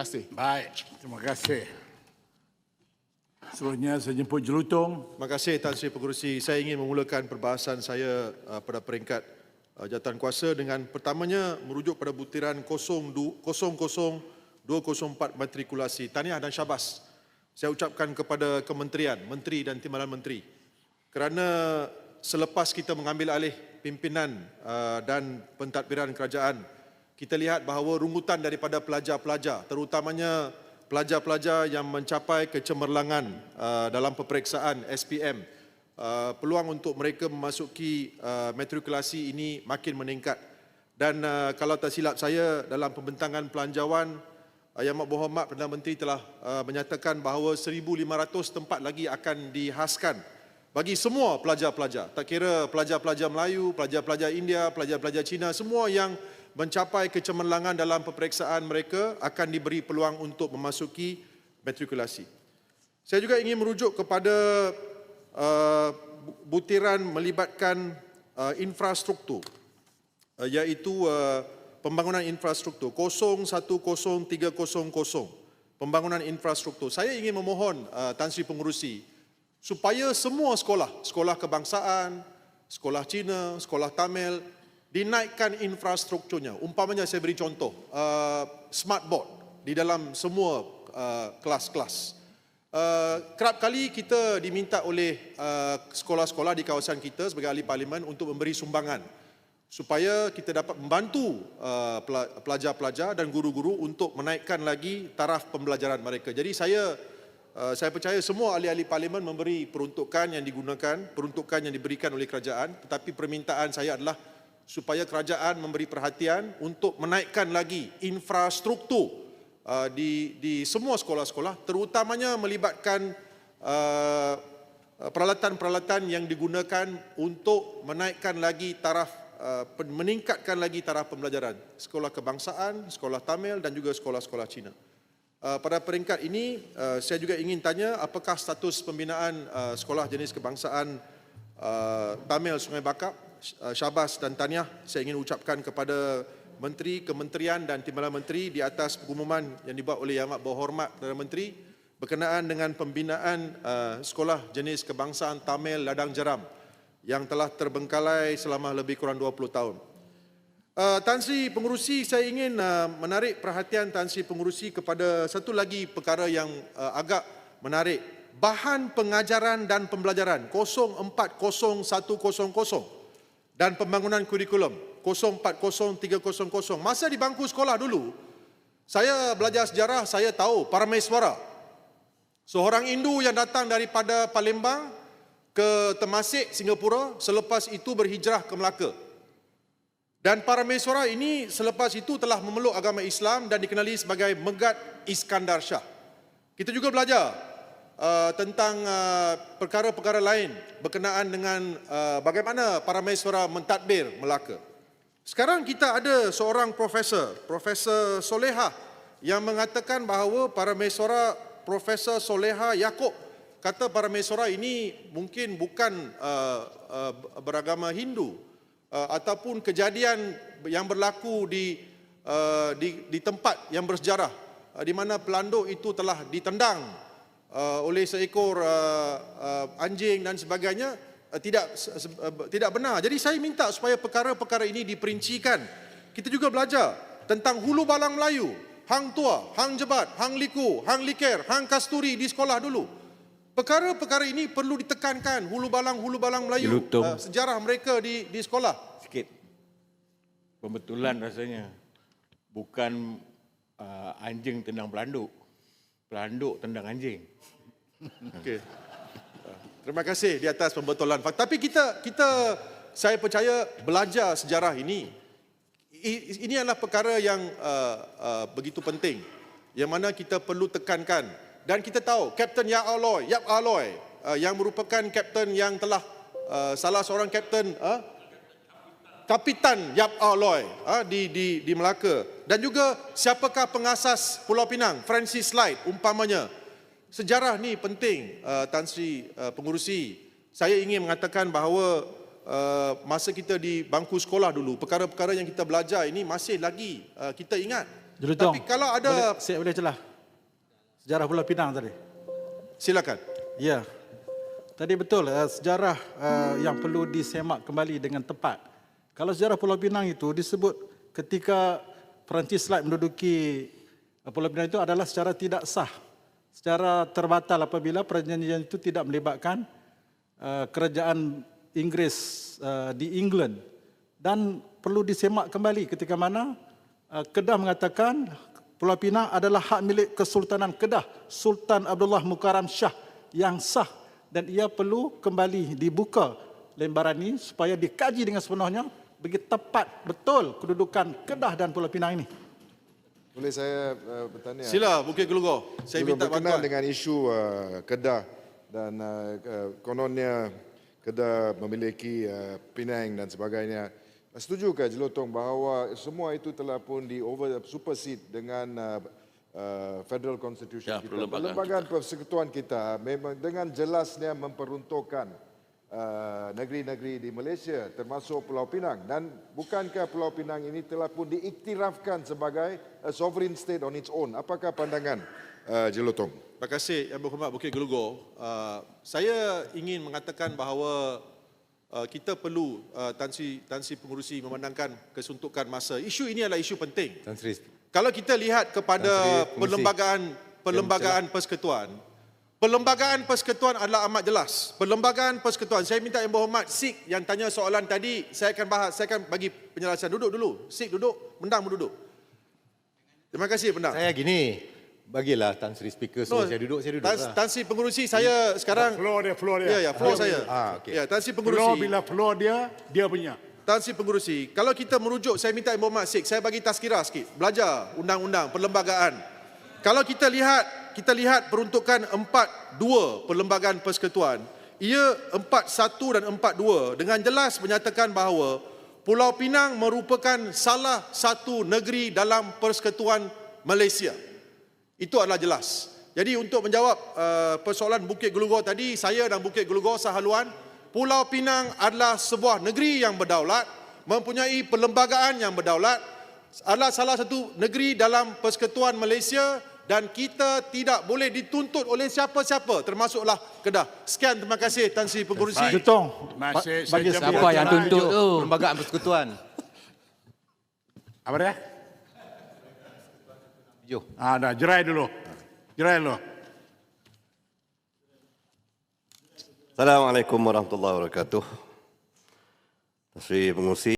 kasih. Baik, terima kasih. Seterusnya saya jemput Jelutong. Terima kasih Tan Sri Pengerusi. Saya ingin memulakan perbahasan saya uh, pada peringkat uh, jawatan kuasa dengan pertamanya merujuk pada butiran 00204 matrikulasi. Tahniah dan syabas. Saya ucapkan kepada kementerian, menteri dan timbalan menteri. Kerana selepas kita mengambil alih pimpinan uh, dan pentadbiran kerajaan, kita lihat bahawa rungutan daripada pelajar-pelajar, terutamanya pelajar-pelajar yang mencapai kecemerlangan uh, dalam peperiksaan SPM, uh, peluang untuk mereka memasuki uh, matrikulasi ini makin meningkat. Dan uh, kalau tak silap saya dalam pembentangan pelanjawan uh, Yang Amat Berhormat Perdana Menteri telah uh, menyatakan bahawa 1,500 tempat lagi akan dihaskan bagi semua pelajar-pelajar. Tak kira pelajar-pelajar Melayu, pelajar-pelajar India, pelajar-pelajar Cina, semua yang mencapai kecemerlangan dalam peperiksaan mereka akan diberi peluang untuk memasuki matrikulasi. Saya juga ingin merujuk kepada uh, butiran melibatkan uh, infrastruktur uh, iaitu uh, pembangunan infrastruktur 010300 pembangunan infrastruktur. Saya ingin memohon uh, Tan Sri Pengurusi supaya semua sekolah, sekolah kebangsaan, sekolah Cina, sekolah Tamil dinaikkan infrastrukturnya. Umpamanya saya beri contoh, uh, smart board di dalam semua uh, kelas-kelas. Uh, kerap kali kita diminta oleh uh, sekolah-sekolah di kawasan kita sebagai ahli parlimen untuk memberi sumbangan supaya kita dapat membantu uh, pela- pelajar-pelajar dan guru-guru untuk menaikkan lagi taraf pembelajaran mereka. Jadi saya uh, saya percaya semua ahli-ahli parlimen memberi peruntukan yang digunakan, peruntukan yang diberikan oleh kerajaan, tetapi permintaan saya adalah supaya kerajaan memberi perhatian untuk menaikkan lagi infrastruktur uh, di di semua sekolah-sekolah terutamanya melibatkan uh, peralatan-peralatan yang digunakan untuk menaikkan lagi taraf uh, meningkatkan lagi taraf pembelajaran sekolah kebangsaan, sekolah Tamil dan juga sekolah-sekolah Cina. Uh, pada peringkat ini uh, saya juga ingin tanya apakah status pembinaan uh, sekolah jenis kebangsaan uh, Tamil Sungai Bakap uh, Syabas dan Taniah saya ingin ucapkan kepada menteri, kementerian dan timbalan menteri di atas pengumuman yang dibuat oleh Yang Amat Berhormat Perdana Menteri berkenaan dengan pembinaan uh, sekolah jenis kebangsaan Tamil Ladang Jeram yang telah terbengkalai selama lebih kurang 20 tahun. Uh, Tan Sri Pengurusi, saya ingin uh, menarik perhatian Tan Sri Pengurusi kepada satu lagi perkara yang uh, agak menarik. Bahan pengajaran dan pembelajaran 040100 dan pembangunan kurikulum 040300. Masa di bangku sekolah dulu, saya belajar sejarah, saya tahu Parameswara. Seorang Hindu yang datang daripada Palembang ke Temasek, Singapura, selepas itu berhijrah ke Melaka. Dan para Meswara ini selepas itu telah memeluk agama Islam dan dikenali sebagai Megat Iskandar Shah. Kita juga belajar uh, tentang uh, perkara-perkara lain berkenaan dengan uh, bagaimana para Meswara mentadbir Melaka. Sekarang kita ada seorang profesor, Profesor Soleha yang mengatakan bahawa para Meswara Profesor Soleha Yaakob kata para Meswara ini mungkin bukan uh, uh, beragama Hindu uh, ataupun kejadian yang berlaku di uh, di, di tempat yang bersejarah uh, di mana pelanduk itu telah ditendang uh, oleh seekor uh, uh, anjing dan sebagainya uh, tidak se- uh, tidak benar. Jadi saya minta supaya perkara-perkara ini diperincikan. Kita juga belajar tentang hulu balang Melayu, hang tua, hang jebat, hang liku, hang liker, hang kasturi di sekolah dulu. Perkara-perkara ini perlu ditekankan hulu balang hulu balang Melayu uh, sejarah mereka di di sekolah. Sikit. Pembetulan rasanya. Bukan uh, anjing tendang pelanduk. Pelanduk tendang anjing. Okey. Terima kasih di atas pembetulan fakta. Tapi kita kita saya percaya belajar sejarah ini ini adalah perkara yang uh, uh, begitu penting yang mana kita perlu tekankan dan kita tahu Kapten Yap Aloy, Yap Aloy uh, yang merupakan kapten yang telah uh, salah seorang kapten uh, Kapitan Yap Aloy uh, di di di Melaka dan juga siapakah pengasas Pulau Pinang Francis Light umpamanya sejarah ni penting uh, Tan Sri uh, pengurusi saya ingin mengatakan bahawa uh, masa kita di bangku sekolah dulu perkara-perkara yang kita belajar ini masih lagi uh, kita ingat Jelutong. Tapi kalau ada- Boleh, saya boleh celah. Sejarah Pulau Pinang tadi. Silakan. Ya. Tadi betul uh, sejarah uh, yang perlu disemak kembali dengan tepat. Kalau sejarah Pulau Pinang itu disebut ketika Perancis Selatan menduduki uh, Pulau Pinang itu adalah secara tidak sah. Secara terbatal apabila perjanjian itu tidak melibatkan uh, kerajaan Inggeris uh, di England dan perlu disemak kembali ketika mana uh, Kedah mengatakan Pulau Pinang adalah hak milik Kesultanan Kedah Sultan Abdullah Mukarram Shah yang sah dan ia perlu kembali dibuka lembaran ini supaya dikaji dengan sepenuhnya bagi tepat betul kedudukan Kedah dan Pulau Pinang ini. Boleh saya uh, bertanya? Sila Bukit Gelugor. Saya minta berkenaan bantuan. dengan isu uh, Kedah dan uh, uh, kononnya Kedah memiliki uh, Penang dan sebagainya. Setujukah Jelotong bahawa semua itu telah pun di over supersede dengan uh, uh, federal constitution Ya, kita. perlembagaan Perlembagaan persekutuan kita memang dengan jelasnya memperuntukkan uh, negeri-negeri di Malaysia termasuk Pulau Pinang dan bukankah Pulau Pinang ini telah pun diiktirafkan sebagai a sovereign state on its own apakah pandangan uh, Jelotong Terima kasih Yang Berhormat Bukit Gelugor. Uh, saya ingin mengatakan bahawa uh, kita perlu uh, Tan Sri, Tan Sri Pengurusi memandangkan kesuntukan masa. Isu ini adalah isu penting. Tan Sri, Kalau kita lihat kepada Tan Sri Pengurusi. perlembagaan perlembagaan persekutuan, perlembagaan persekutuan adalah amat jelas. Perlembagaan persekutuan, saya minta Yang Berhormat Sik yang tanya soalan tadi, saya akan bahas, saya akan bagi penjelasan. Duduk dulu. Sik duduk, Pendang pun duduk. Terima kasih Pendang. saya gini, bagilah Tan Sri Speaker suruh saya duduk, saya duduk Tan, lah. Tan Sri Pengurusi saya sekarang Floor dia, floor dia. Ya ya, floor Dia saya. Ah, okey. Ya, Tan Sri Floor Pengurusi. bila floor dia, dia punya. Tan Sri Pengurusi, kalau kita merujuk saya minta Yang Berhormat Sik, saya bagi tazkirah sikit. Belajar undang-undang perlembagaan. Kalau kita lihat, kita lihat peruntukan 4.2 perlembagaan persekutuan. Ia 4.1 dan 4.2 dengan jelas menyatakan bahawa Pulau Pinang merupakan salah satu negeri dalam persekutuan Malaysia. Itu adalah jelas. Jadi untuk menjawab uh, persoalan Bukit Gelugor tadi, saya dan Bukit Gelugor sehaluan, Pulau Pinang adalah sebuah negeri yang berdaulat, mempunyai perlembagaan yang berdaulat, adalah salah satu negeri dalam persekutuan Malaysia dan kita tidak boleh dituntut oleh siapa-siapa termasuklah Kedah. Sekian terima kasih Tan Sri Pengurusi. Masih bagi. Siapa yang tuntut tu? Perlembagaan persekutuan. Apa dia? Jom. Ah, dah, jerai dulu. Jerai dulu. Assalamualaikum warahmatullahi wabarakatuh. Tan Sri Pengurusi,